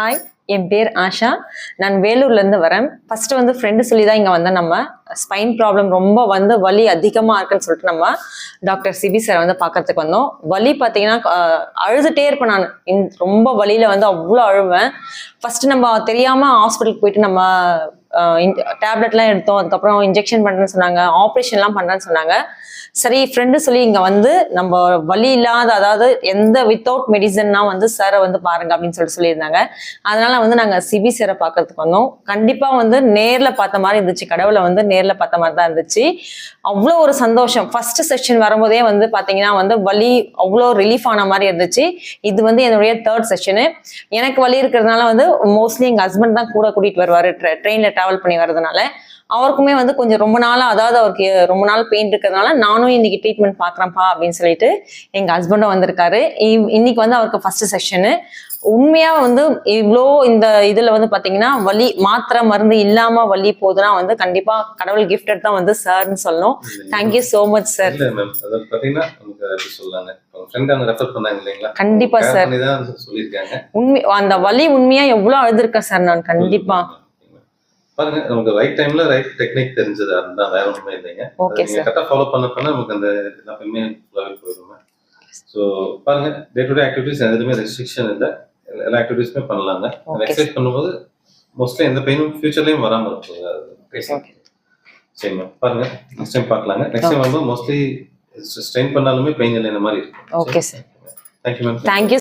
Hi என் பேர் ஆஷா. நான் வேலூர்லேருந்து வரேன். ஃபஸ்ட்டு வந்து ஃப்ரெண்டு சொல்லி தான் இங்கே வந்தேன் நம்ம. ஸ்பைன் ப்ராப்ளம் ரொம்ப வந்து வலி அதிகமாக இருக்குன்னு சொல்லிட்டு நம்ம டாக்டர் சிபி சார் வந்து பார்க்கறதுக்கு வந்தோம். வலி பார்த்தீங்கன்னா அழுதுகிட்டே இருப்பேன் நான். இந்த- ரொம்ப வலியில் வந்து அவ்வளோ அழுவேன். ஃபஸ்ட்டு நம்ம தெரியாமல் ஹாஸ்பிட்டலுக்கு போயிட்டு நம்ம டேப்லெட்லாம் எடுத்தோம். அதுக்கப்புறம் இன்ஜெக்ஷன் பண்ணுறேன்னு சொன்னாங்க. ஆப்ரேஷன்லாம் பண்ணுறேன்னு சொன்னாங்க. சரி ஃப்ரெண்டு சொல்லி இங்கே வந்து நம்ம வலி இல்லாத அதாவது எந்த வித்தவுட் மெடிசன்னா வந்து சாரை வந்து பாருங்க அப்படின்னு சொல்லிட்டு சொல்லியிருந்தாங்க. அதனால வந்து நாங்கள் சிபி சாரை பார்க்கறதுக்கு வந்தோம். கண்டிப்பாக வந்து நேரில் பார்த்த மாதிரி இருந்துச்சு. கடவுளை வந்து நேரில் பார்த்த மாதிரி தான் இருந்துச்சு. அவ்வளோ ஒரு சந்தோஷம். ஃபர்ஸ்ட் செஷன் வரும்போதே வந்து பார்த்தீங்கன்னா வந்து வலி அவ்வளோ ரிலீஃப் ஆன மாதிரி இருந்துச்சு. இது வந்து என்னுடைய தேர்ட் செஷனு எனக்கு வலி இருக்கிறதுனால வந்து மோஸ்ட்லி எங்கள் ஹஸ்பண்ட் தான் கூட கூட்டிகிட்டு வருவார். ட்ரெயினில் ட்ராவல் பண்ணி வர்றதுனால அவருக்குமே வந்து கொஞ்சம் ரொம்ப நாளாக அதாவது அவருக்கு ரொம்ப நாள் பெயின் இருக்கிறதுனால நானும் இன்னைக்கு ட்ரீட்மெண்ட் பார்க்குறேன்ப்பா அப்படின்னு சொல்லிட்டு எங்கள் ஹஸ்பண்டும் வந்திருக்காரு. இன்னைக்கு வந்து அவருக்கு ஃபர்ஸ்ட் செஷனு உண்மையா வந்து இவ்வளோ இந்த இதுல வந்து பாத்தீங்கன்னா வலி மாத்திரை மருந்து இல்லாம வலி போகுதுன்னா வந்து கண்டிப்பா கடவுள் கிஃப்டட் தான் வந்து சார்னு சொல்லணும். Thank you so much sir இல்ல மேம் அதாவது பாத்தீங்கன்னா நமக்கு எப்படி சொல்லலாங்க உங்க ஃப்ரெண்ட் அவங்க ரெஃபர் பண்ணாங்க இல்லைங்களா? கண்டிப்பா Care சார் உண்மை அந்த வலி உண்மையா எவ்வளவு அழுதுருக்கேன் சார் நான் கண்டிப்பா. பாருங்க நமக்கு ரைட் டைம்ல ரைட் டெக்னிக் தெரிஞ்சது அதுதான் வேற ஒண்ணுமே இல்லைங்க. நீங்க கரெக்டா ஃபாலோ பண்ண பண்ண நமக்கு அந்த எல்லாமே போயிடுங்க. ஸோ பாருங்க டே டு டே ஆக்டிவிட்டிஸ் எதுவுமே ரெஸ்ட்ரிக்ஷன் இல்லை. எல்லா ஆக்டிவிட்டிஸுமே பண்ணலாங்க. எக்ஸசைஸ் பண்ணும்போது மோஸ்ட்லி எந்த பெயினும் ஃபியூச்சர்லயும் வராம இருக்கும். Okay. சரி மேம் பாருங்க நெக்ஸ்ட் டைம் பார்க்கலாங்க. நெக்ஸ்ட் டைம் வரும்போது மோஸ்ட்லி ஸ்ட்ரெயின் பண்ணாலுமே பெயின் இல்லை இந்த மாதிரி இருக்கும். Okay sir thank you ma'am thank you